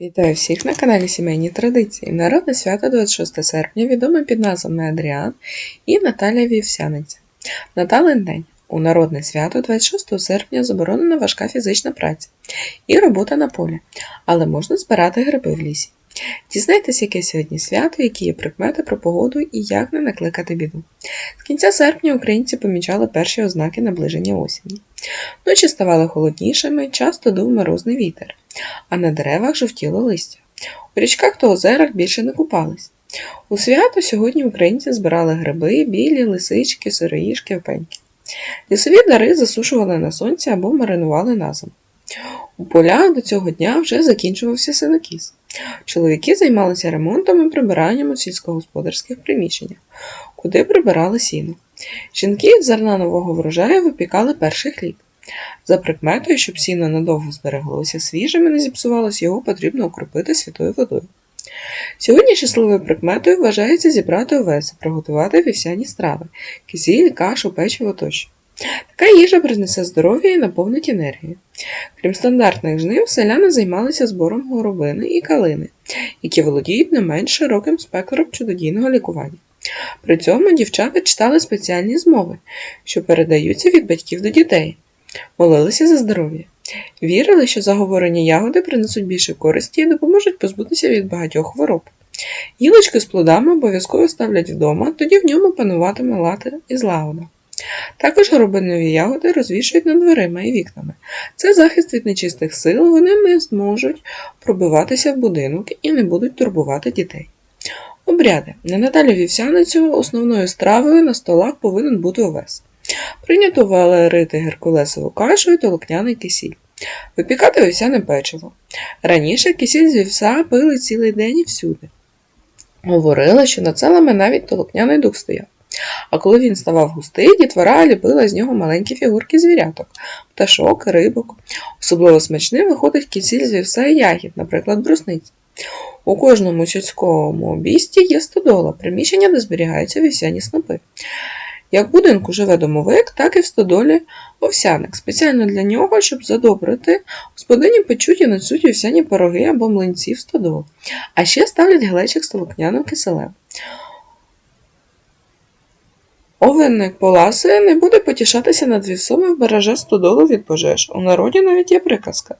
Вітаю всіх на каналі Сімейні Традиції. Народне свято 26 серпня відоме під назвами Адріан і Наталя Вівсяниця. Наталин день. У народне свято 26 серпня заборонена важка фізична праця і робота на полі, але можна збирати гриби в лісі. Дізнайтесь, яке сьогодні свято, які є прикмети про погоду і як не накликати біду. З кінця серпня українці помічали перші ознаки наближення осені. Ночі ставали холоднішими, часто дув морозний вітер а на деревах жовтіло листя. У річках та озерах більше не купались. У свято сьогодні українці збирали гриби, білі, лисички, сироїшки, опеньки. Лісові дари засушували на сонці або маринували на зиму. У полях до цього дня вже закінчувався синокіс. Чоловіки займалися ремонтом і прибиранням у сільськогосподарських приміщеннях, куди прибирали сіно. Жінки з зерна нового врожаю випікали перший хліб. За прикметою, щоб сіно надовго збереглося свіжим і не зіпсувалось, його потрібно окропити святою водою. Сьогодні щасливою прикметою вважається зібрати овеси, приготувати вівсяні страви, кисіль, кашу, печиво тощо. Така їжа принесе здоров'я і наповнить енергію. Крім стандартних жнив, селяни займалися збором горобини і калини, які володіють не менш широким спектром чудодійного лікування. При цьому дівчата читали спеціальні змови, що передаються від батьків до дітей молилися за здоров'я. Вірили, що заговорені ягоди принесуть більше користі і допоможуть позбутися від багатьох хвороб. Гілочки з плодами обов'язково ставлять вдома, тоді в ньому пануватиме лати і злагода. Також горобинові ягоди розвішують над дверима і вікнами. Це захист від нечистих сил, вони не зможуть пробиватися в будинок і не будуть турбувати дітей. Обряди. На Наталю Вівсяницю основною стравою на столах повинен бути овес. Прийнято варити геркулесову кашу і толокняний кисіль. Випікати вівсяне печиво. Раніше кисіль з вівса пили цілий день і всюди. Говорили, що над селами навіть толокняний дух стояв. А коли він ставав густий, дітвора ліпила з нього маленькі фігурки звіряток, пташок, рибок. Особливо смачним виходить кисіль з вівса і ягід, наприклад, брусниць. У кожному сільському обісті є стодола, приміщення, де зберігаються вівсяні снопи. Як в будинку живе домовик, так і в стодолі овсяник. Спеціально для нього, щоб задобрити, господині печуть і несуть овсяні пироги або млинці в стодол. А ще ставлять глечик з толокняним киселем. Овинник поласує не буде потішатися над вівсом і вбереже стодолу від пожеж. У народі навіть є приказка.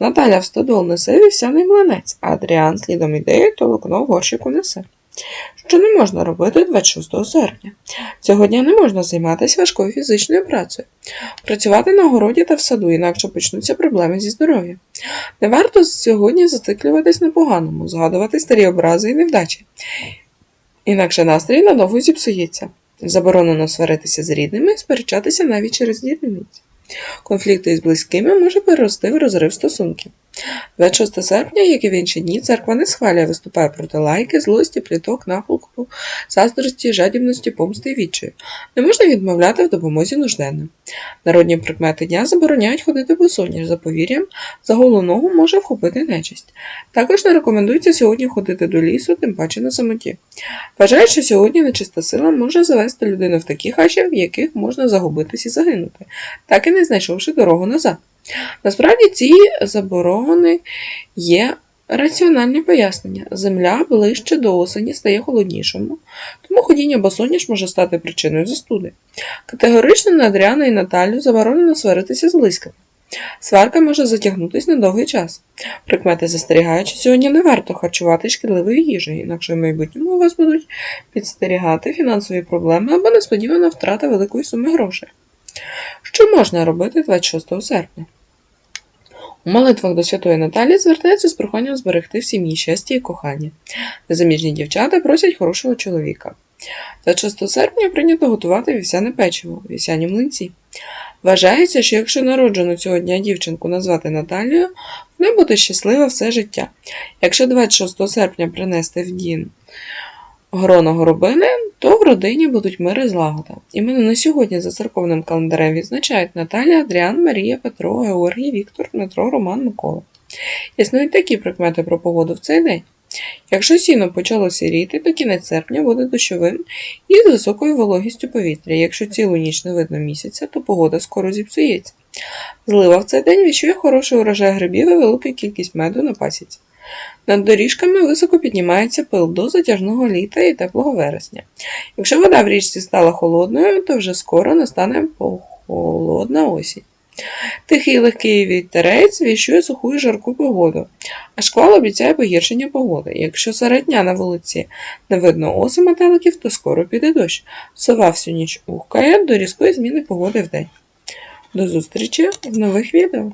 Наталя в стодол несе вівсяний млинець, а Адріан слідом ідеї толокно в горщику несе що не можна робити 26 серпня. Цього дня не можна займатися важкою фізичною працею, працювати на городі та в саду, інакше почнуться проблеми зі здоров'ям. Не варто сьогодні зациклюватись на поганому, згадувати старі образи і невдачі. Інакше настрій надовго зіпсується. Заборонено сваритися з рідними сперечатися навіть через дільниці. Конфлікти із близькими може перерости в розрив стосунків. 26 серпня, як і в інші дні, церква не схвалює, виступає проти лайки, злості, пліток, нахлопу, заздрості, жадібності, помсти і відчаю. Не можна відмовляти в допомозі нужденним. Народні прикмети дня забороняють ходити босоніж за повір'ям, за голу ногу може вхопити нечисть. Також не рекомендується сьогодні ходити до лісу, тим паче на самоті. Вважають, що сьогодні нечиста сила може завести людину в такі хащі, в яких можна загубитись і загинути, так і не знайшовши дорогу назад. Насправді ці заборони є раціональні пояснення. Земля ближче до осені стає холоднішою, тому ходіння босоніж може стати причиною застуди. Категорично на Адріана і Наталю заборонено сваритися з близькими. Сварка може затягнутися на довгий час. Прикмети застерігають, що сьогодні не варто харчувати шкідливою їжею, інакше в майбутньому у вас будуть підстерігати фінансові проблеми або несподівана втрата великої суми грошей. Що можна робити 26 серпня? У молитвах до Святої Наталі звертається з проханням зберегти в сім'ї щастя і кохання. Незаміжні дівчата просять хорошого чоловіка. 26 серпня прийнято готувати вівсяне печиво, вівсяні млинці. Вважається, що якщо народжену цього дня дівчинку назвати Наталією, вона буде щаслива все життя. Якщо 26 серпня принести в дім грона горобини, то в родині будуть мир і злагода. Іменно на сьогодні за церковним календарем відзначають Наталія, Адріан, Марія, Петро, Георгій, Віктор, Дмитро, Роман, Микола. Існують такі прикмети про погоду в цей день. Якщо сіно почало сіріти, то кінець серпня буде дощовим і з високою вологістю повітря. Якщо цілу ніч не видно місяця, то погода скоро зіпсується. Злива в цей день відчує хороший урожай грибів і велику кількість меду на пасіці. Над доріжками високо піднімається пил до затяжного літа і теплого вересня. Якщо вода в річці стала холодною, то вже скоро настане холодна осінь. Тихий легкий вітерець віщує суху і жарку погоду, а шквал обіцяє погіршення погоди. Якщо серед дня на вулиці не видно оси метеликів, то скоро піде дощ. Сова всю ніч ухкає до різкої зміни погоди вдень. До зустрічі в нових відео!